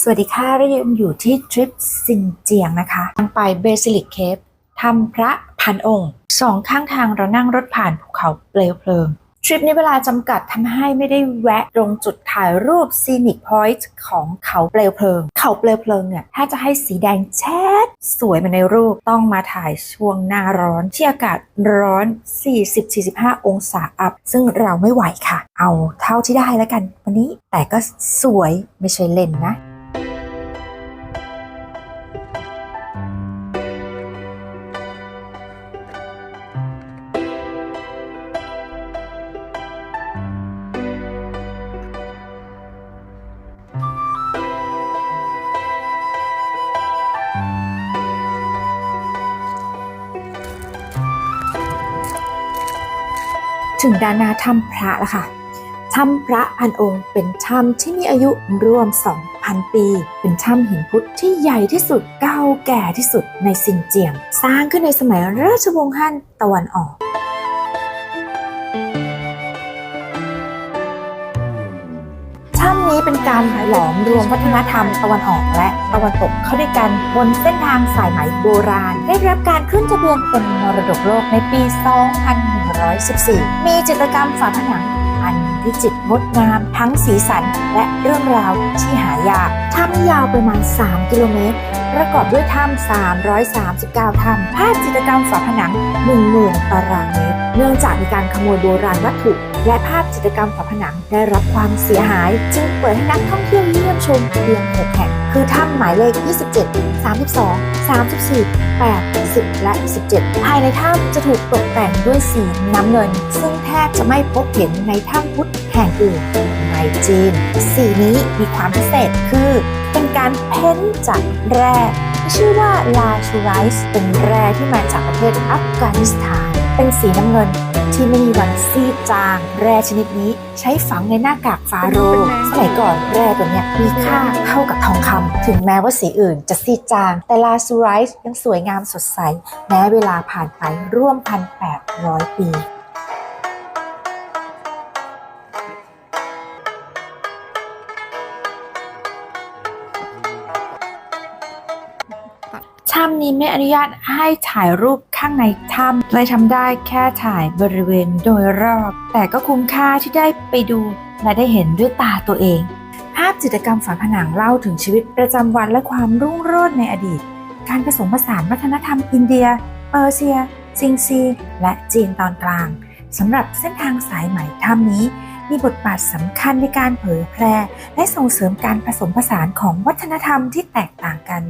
สวัสดีค่ะเรายังอยู่ที่ทริปซินเจียงนะคะทางไปเบซิลิกเคฟทำพระพันองค์สองข้างทางเรานั่งรถผ่านภูเขาเปลวเพลิง ทริปนี้เวลาจำกัดทำให้ไม่ได้แวะตรงจุดถ่ายรูปซีนิ c พอยต์ของเขาเปลวเพลิง เขาเปลวเพลิงเนี่ย ถ้าจะให้สีแดงแชดสวยมาในรูปต้องมาถ่ายช่วงหน้าร้อน ที่อากาศร้อน 40-45 องศาอัพ ซึ่งเราไม่ไหวค่ะ เอาเท่าที่ได้แล้วกัน วันนี้แต่ก็สวยไม่ใช่เล่นนะ ถึงดานาถ้ำพระแล้วค่ะถ้ำพระพันองค์เป็นถ้ำที่มีอายุรวม 2,000 ปี เป็นถ้ำหินพุทธที่ใหญ่ที่สุด เก่าแก่ที่สุดในซินเจียง สร้างขึ้นในสมัยราชวงศ์ฮั่นตะวันออก ถ้ำนี้เป็นการหลอมรวมวัฒนธรรมตะวันออกและตะวันตกเข้าด้วยกันบนเส้นทางสายไหมโบราณ ได้รับการขึ้นทะเบียนเป็นมรดกโลกในปี 2114 มีจิตรกรรมฝาผนังอันวิจิตรงดงามทั้งสีสันและเรื่องราวที่หายาก ถ้ำยาวประมาณ 3 กิโลเมตร ประกอบด้วยถ้ำ339 ถ้ำภาพจิตรกรรมฝาผนัง 10,000 ตารางเมตร เนื่องจากมีการขโมยโบราณวัตถุ และภาพจิตรกรรมฝาผนังได้รับความเสียหาย จึงเปิดให้นักท่องเที่ยวเยี่ยมชมเพียง6แห่งคือถ้ำหมายเลข 27 32 34 8 10 และ 17 ภายในถ้ำจะถูกตกแต่งด้วยสีน้ำเงิน ซึ่งแทบจะไม่พบเห็นในถ้ำพุทธแห่งอื่นในจีน สีนี้มีความพิเศษคือ เป็นการเพ้นจากแร่ชื่อว่าลาชูไรส์เป็นแร่ที่มาจากประเทศอัฟกานิสถาน เป็นสีน้ำเงินที่ไม่มีวันซีดจาง แร่ชนิดนี้ใช้ฝังในหน้ากากฟาโรห์สมัยก่อนแร่ตัวเนี้ยมีค่าเท่ากับทองคำถึงแม้ว่าสีอื่นจะซีดจาง แต่ลาซูไรส์ยังสวยงามสดใส แม้เวลาผ่านไปร่วม1,800ปีถ้ำนี้ไม่อนุญาตให้ถ่ายรูปข้างในถ้ำเลยทำได้แค่ถ่ายบริเวณโดยรอบ แต่ก็คุ้มค่าที่ได้ไปดูและได้เห็นด้วยตาตัวเอง ภาพจิตรกรรมฝาผนังเล่าถึงชีวิตประจำวันและความรุ่งโรจน์ในอดีต การผสมผสานวัฒนธรรมอินเดีย เปอร์เซีย ซิงซี และจีนตอนกลางสำหรับเส้นทางสายไหมถ้ำนี้ มีบทบาทสำคัญในการเผยแพร่ และส่งเสริมการผสมผสานของวัฒนธรรมที่แตกต่างกัน